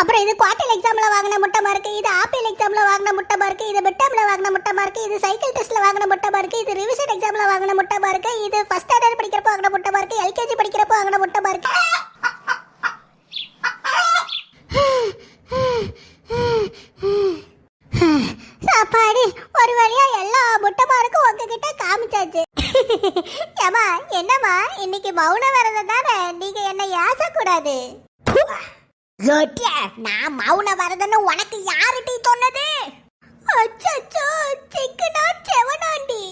அப்புறம் இது குவார்டர் எக்ஸாம்ல வாங்கின முட்டை மார்க்கு இது ஆப்பிள் எக்ஸாம்ல வாங்கின முட்டை மார்க்கு இது மிட்டம்ல வாங்கின முட்டை மார்க்கு இது சைக்கிள் டெஸ்ட்ல வாங்கின முட்டை மார்க்கு இது ரிவிஷன் எக்ஸாம்ல வாங்கின முட்டை மார்க்கு இது ஃபர்ஸ்ட் ஸ்டாண்டர்ட் படிக்கிறப்போ வாங்கின முட்டை மார்க்கு எல்கேஜி படிக்கிறப்போ வாங்கின முட்டை மார்க்கு சாப்பாடு ஒரு வழியா எல்லா முட்டை மார்க்கும் உங்ககிட்ட காமிச்சாச்சு. ஏமா என்னம்மா? இன்னைக்கு மௌன விரதம் தானே? நீங்க என்ன ஏசக்கூடாது. நான் மௌன வரதன்னு உனக்கு யாருடி சொன்னது? அச்சச்சோ சிக்கனா செவனாண்டி.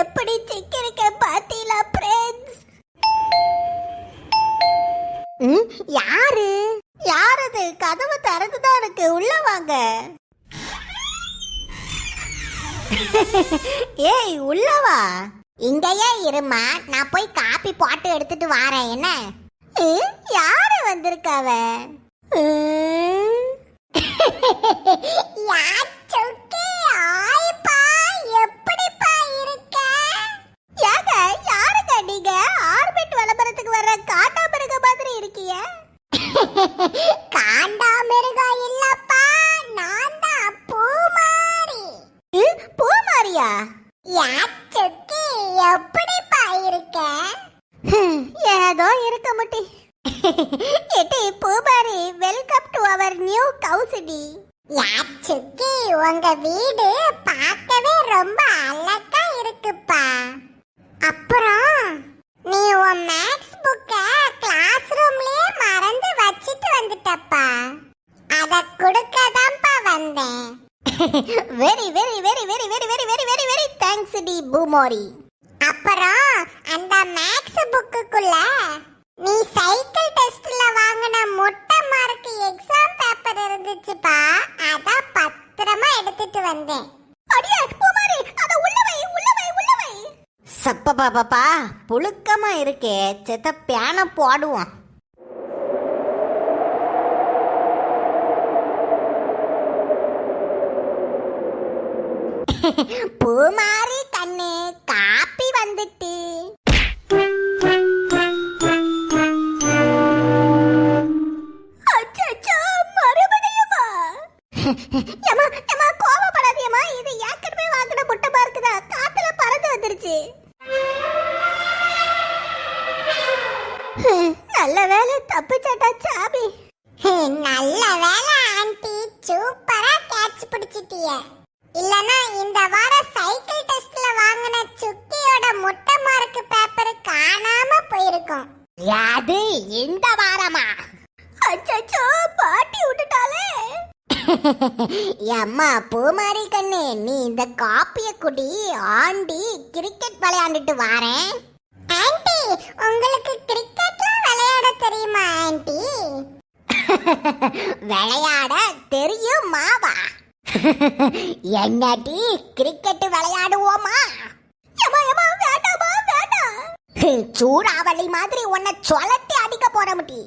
எப்படி சிக்கிருக்க பாத்தீங்களா ஃப்ரெண்ட்ஸ் யாரு? யாரது கதவு திறந்துதான் இருக்கு உள்ள வாங்க. ஏய் உள்ளவா? இங்கேயே இருமா. நான் போய் காப்பி போட்டு எடுத்துட்டு வாரேன். என்ன? யாரு வந்திருக்காவ? ம். பூபாரி வெல்கம் டு அவர் நியூ கவுசிடி யாச்சுக்கி உங்க வீடு பார்க்கவே ரொம்ப அழகா இருக்குப்பா. அப்புறம் நீ உன் மேக்ஸ் புக்க கிளாஸ் ரூம்லயே மறந்து வச்சிட்டு வந்துட்டப்பா. அத கொடுக்க தான்ப்பா வந்தேன். Very very very very very very very very very thanks D பூமோரி. அப்புறம் அந்த மேக்ஸ் புக்குக்குள்ள நீ சைக்கிள் டெஸ்ட்ல வாங்கின முட்டை மார்க் எக்ஸாம் பேப்பர் இருந்துச்சுப்பா. அதான் பத்திரமா எடுத்துட்டு வந்தேன். அடியே பூமாரி அத உள்ள வை உள்ள வை உள்ள வை. சப்பா பாப்பா புழுக்கமா இருக்கே. செத்த பேனை போடுவோம். பூமாரி நல்ல வேலை தப்பிச்சட்டா சாமி. நல்ல வேலை ஆண்டி. சூப்பரா கேட்ச் பிடிச்சிட்டிய. இல்லனா இந்த வாரம் சைக்கிள் டெஸ்ட்ல வாங்கின சுக்கியோட முட்டை மார்க் பேப்பர் காணாம போயிருக்கும். யாது இந்த வாரமா? அச்சச்சோ பாட்டி விட்டுட்டாலே அம்மா பூமாரி கண்ணு நீ இந்த காப்பிய குடி ஆண்டி கிரிக்கெட் விளையாண்டுட்டு வாரேன். ஆண்டி உங்களுக்கு கிரிக்கெட்லாம் விளையாட தெரியுமா ஆண்டி? விளையாட தெரியும் மாவா என்னடி கிரிக்கெட் விளையாடுவோமா? சூறாவளி மாதிரி உன்னை சொலட்டி அடிக்க போற முட்டி.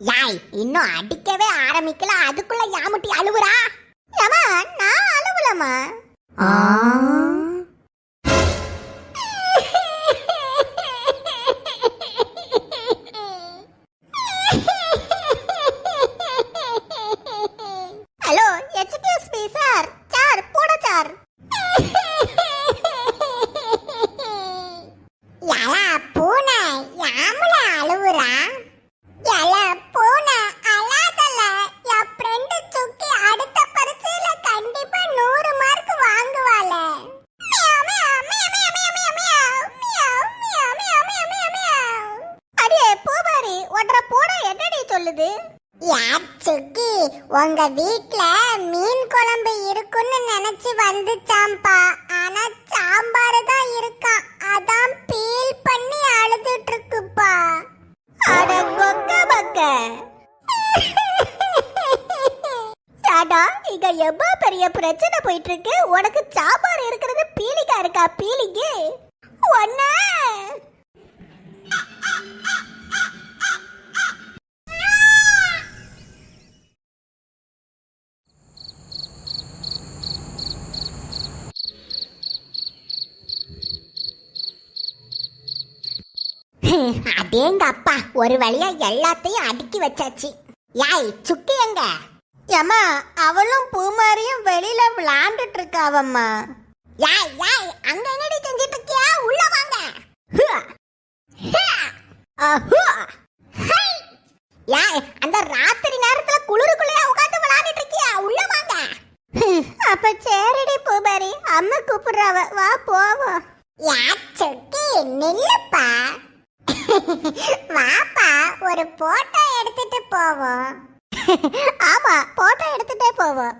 யாய் இன்னும் அடிக்கவே ஆரம்பிக்கல. அதுக்குள்ள யாமுட்டி அழுவுறா? நான் அழுவலமா? உங்க வீட்ல மீன் குழம்பு இருக்குன்னு நினைச்சு வந்துச்சாம்பா ஆனா சாம்பார் தான் இருக்கா. அதான் பீல் பண்ணி அழுதுட்டு இருக்குப்பா அட கொக்க பக்க. சாடா இங்க எவ்வளோ பெரிய பிரச்சனை போயிட்டு இருக்கு உனக்கு சாம்பார் இருக்கிறது பீலிக்கா இருக்கா பீலிக்கு? ஒன்னு அடேங்க அப்பா ஒரு வழியா எல்லாத்தையும் அடுக்கி வச்சாச்சு. யாய் சுக்கி எங்க? ஏமா அவளும் பூமாரியும் வெளியில விளையாண்டுட்டு இருக்காவம்மா யாய் யாய் அங்க என்னடி செஞ்சிட்டு இருக்கியா உள்ள வாங்க. யாய் அந்த ராத்திரி நேரத்துல குளிருக்குள்ளே உட்கார்ந்து விளையாடிட்டு இருக்கியா உள்ள வாங்க. அப்ப சரிடி பூமாரி அம்மா கூப்பிடுறாவ வா போவோம். யா சுக்கி நில்லுப்பா. வாப்பா ஒரு போட்டோ எடுத்துட்டு போவோம். ஆமா போட்டோ எடுத்துட்டே போவோம்.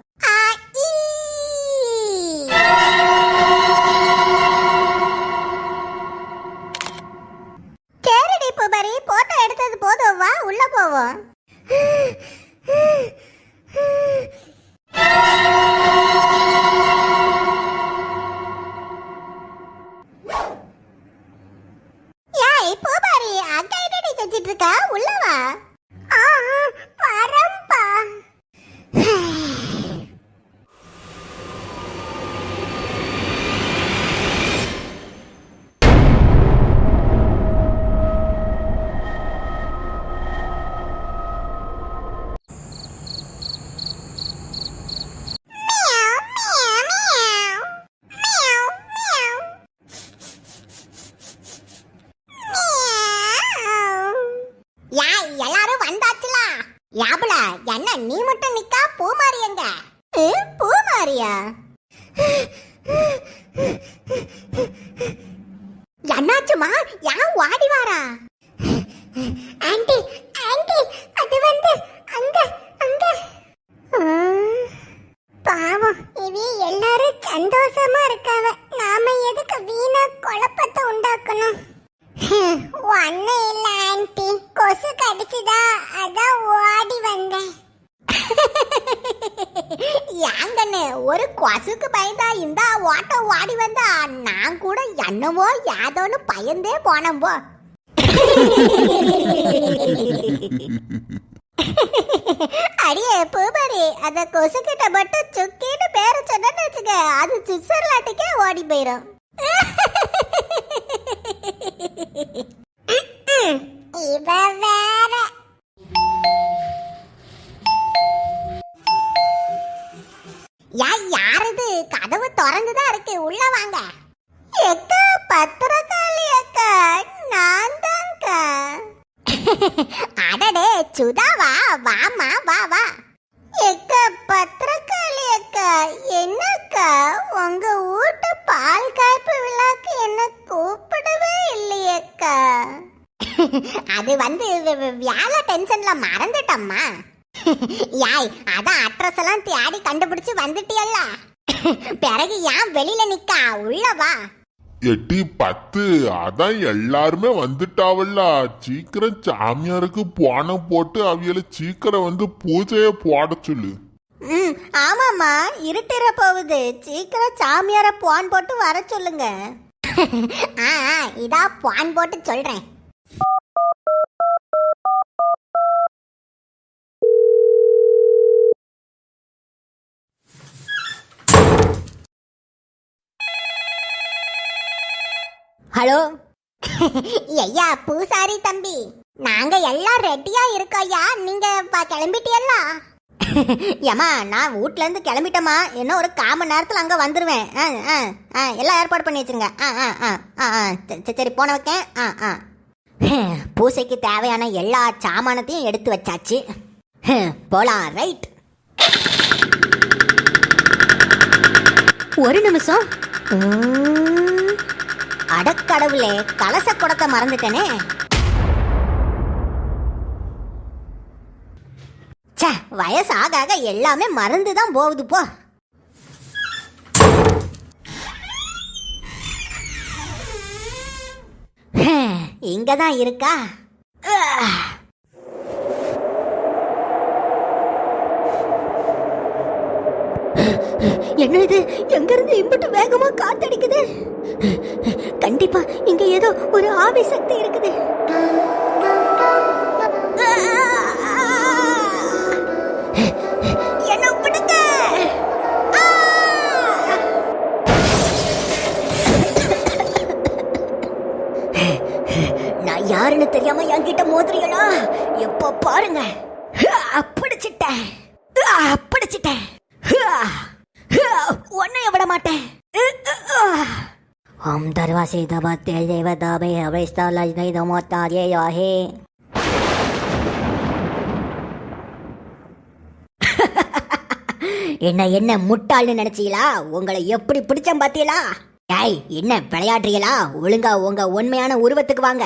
சரிடி பூமாரி போட்டோ எடுத்தது போதும். வா உள்ள போவோம். ஏய் பூமாரி என்ன என்னடி செஞ்சிட்டு இருக்கா? உள்ள வா ஆ, வரேன்ப்பா meow, meow, meow. Meow, meow. Meow. Yay எல்லாரும் வந்தாச்சுல யாபுல என்ன நீ மட்டும் நிக்கா பூமாரி எங்க பூமாரியா என்னாச்சுமா யான் வாடி வாரா ஆண்டி ஆண்டி அது வந்து அங்க அங்க ஆ, பாவம் இவி எல்லாரும் சந்தோஷமா இருக்காவ நாம எதுக்கு வீணா குழப்பத்தை உண்டாக்கணும் ஹம், ஒண்ணும் இல்ல ஆண்டி கொசு கடிச்சுதா அதான் ஓடி வந்தேன் யாங்கன்னு ஒரு கொசுக்கு பயந்தா இந்த ஓட்டம் நான் கூட என்னவோ யாதோன்னு பயந்தே போனேன் போ. அடியே பூபாரி அந்த கொசு கிட்ட மட்டும் சுக்கின்னு பேர சொன்னு வச்சுக்க அது சுவிட்சர்லாண்டுக்கே ஓடி போயிடும் இவ வேற. யா யாரது கதவு திறந்துதான் இருக்கு. உள்ள வாங்க. எக்கா பத்திரக்காளி அக்கா நான் தான்க்கா அடடே சுதாவா வாமா வா வா எக்கா பத்திரக்காளி அக்கா என்னக்கா உங்க வீட்டு பால் காய்ப்பு விழாக்கு என்ன கூப்பிடவே இல்லையேக்கா. அது வந்து வே- வேலை டென்ஷன்ல மறந்துட்டம்மா. யாய் அதான் அட்ரஸ் எல்லாம் தேடி கண்டுபிடிச்சு வந்துட்டியல்ல. பிறகு ஏன் வெளியில நிக்கா? உள்ள வா. எட்டி பத்து. அதான் எல்லாருமே வந்துட்டாவல்ல. சீக்கிரம் சாமியாருக்கு போனம் போட்டு அவியல சீக்கிரம் வந்து பூஜைய போட சொல்லு. ம் ஆமாம்மா. இருட்டிற போகுது. சீக்கிரம் சாமியார பான் போட்டு வர சொல்லுங்க. ஆ ஆ, இதா பான் போட்டு சொல்றேன். ஹலோ? ஐயா பூசாரி தம்பி. நாங்க எல்லாம் ரெடியா இருக்கோயா நீங்க கிளம்பிட்டியல்லா? ஏம்மா நான் வீட்ல இருந்து கிளம்பிட்டேம்மா. இன்னும் ஒரு கால் மணி நேரத்தில் அங்கே வந்துடுவேன் ஆ ஆ ஆ எல்லாம் ஏற்பாடு பண்ணி வச்சுருங்க. ஆ ஆ ஆ ஆ ஆ. சரி, சரி போன வைக்கேன். ஆ ஆ. பூசைக்கு தேவையான எல்லா சாமானத்தையும் எடுத்து வச்சாச்சு. போலாம் ரைட் ஒரு நிமிஷம். உம், அடக்கடவுளே கலச குடத்தை மறந்துட்டனே. ச்சே வயசு ஆக ஆக எல்லாமே மறந்து தான் போகுது போ. இங்க தான் இருக்கா? என்ன இது? எங்க இருந்து இம்புட்டு வேகமா காத்தடிக்குது? கண்டிப்பா இங்க ஏதோ ஒரு ஆவி சக்தி இருக்குது. நான் யாருன்னு தெரியாம என்கிட்ட மோதுறீங்களா? எப்ப பாருங்க. அப்படிச்சிட்டேன். அப்படிச்சிட்டேன். உன்னைய விட மாட்டேன் ஓம் தர்வாசி தமத்தே தேவதாமே அவைஸ்தா லஜ்னை நமோத்தாரே யாஹே என்ன என்ன முட்டாள்னு நினைச்சீங்களா? உங்களை எப்படி பிடிச்சம் பார்த்தீங்களா ஏய் என்ன விளையாடுறீங்களா? ஒழுங்கா உங்க உண்மையான உருவத்துக்கு வாங்க.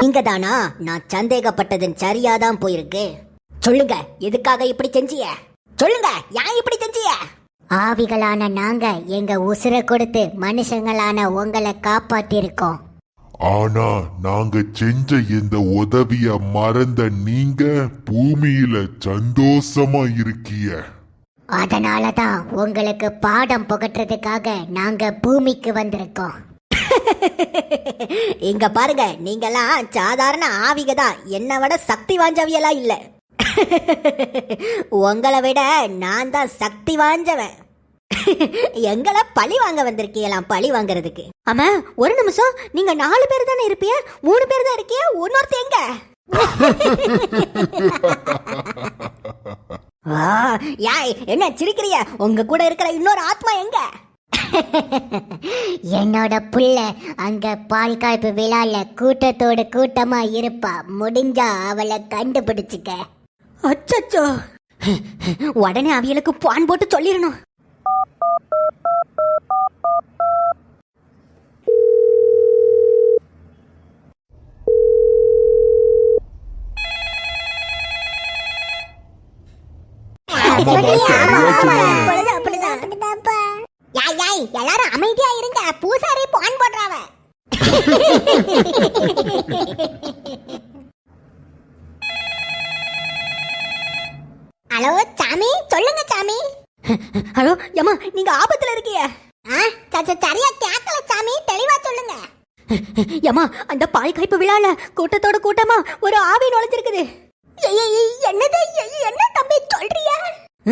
நீங்க தானா நான் சந்தேகப்பட்டதன் சரியாதான் போயிருக்கு. சொல்லுங்க எதுக்காக இப்படி செஞ்சிய சொல்லுங்க ஏன் இப்படி செஞ்சிய ஆவிகளான நாங்க எங்க உசுரை கொடுத்து மனுஷங்களான உங்களை காப்பாத்திருக்கோம் ஆனா நாங்க செஞ்ச இந்த உதவிய மறந்த நீங்க பூமியில சந்தோஷமா இருக்கிய. அதனால தான் உங்களுக்கு பாடம் புகட்டுறதுக்காக நாங்க பூமிக்கு வந்திருக்கோம். இங்க பாருங்க நீங்கெல்லாம் சாதாரண ஆவிக தான். என்னை விட சக்தி வாஞ்சவியெல்லாம் இல்ல. உங்களை விட நான் தான் சக்தி வாஞ்சவன் எங்களை பழி வாங்க வந்திருக்கீங்களாம் பழி வாங்குறதுக்கு? ஆமா ஒரு நிமிஷம் நீங்க நாலு பேர் தானே இருப்பீங்க மூணு பேர் தான் இருக்கிய? இன்னொருத்த எங்க? ஆ, என்ன சிரிக்கிறிய? உங்க கூட இருக்கிற இன்னொரு ஆத்மா எங்க? என்னோட புள்ள அங்க பால் காய்ப்பு விழால கூட்டத்தோட கூட்டமா இருப்பா. முடிஞ்சா அவளை கண்டுபிடிச்சுக்க. அச்சச்சோ. உடனே அவியலுக்கு பான் போட்டு சொல்லிடணும். அப்படிதான், அப்படிதான். யாய், யாய், எல்லாரும் அமைதியா இருங்க. பூசாரி பான் போடுறாவ. ஹலோ சாமி சொல்லுங்க சாமி. ஹலோ ஏமா நீங்க ஆபத்துல இருக்கீங்க. ஆ, சரியா கேட்கல சாமி. தெளிவா சொல்லுங்க. ஏமா அந்த பால் கைப்பு விழால கூட்டத்தோட கூட்டமா ஒரு ஆவி நுழைஞ்சிருக்குது. என்னது? என்ன தம்பி சொல்றிய?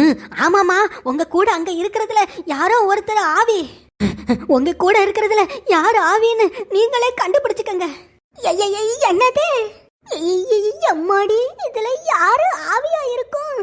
ம், ஆமாமா உங்க கூட அங்க இருக்கிறதுல யாரோ ஒருத்தர் ஆவி. உங்க கூட இருக்கிறதுல யார் ஆவின்னு நீங்களே கண்டுபிடிச்சுக்கங்க. என்னது? அம்மாடி இதுல யாரு ஆவியா இருக்கும்?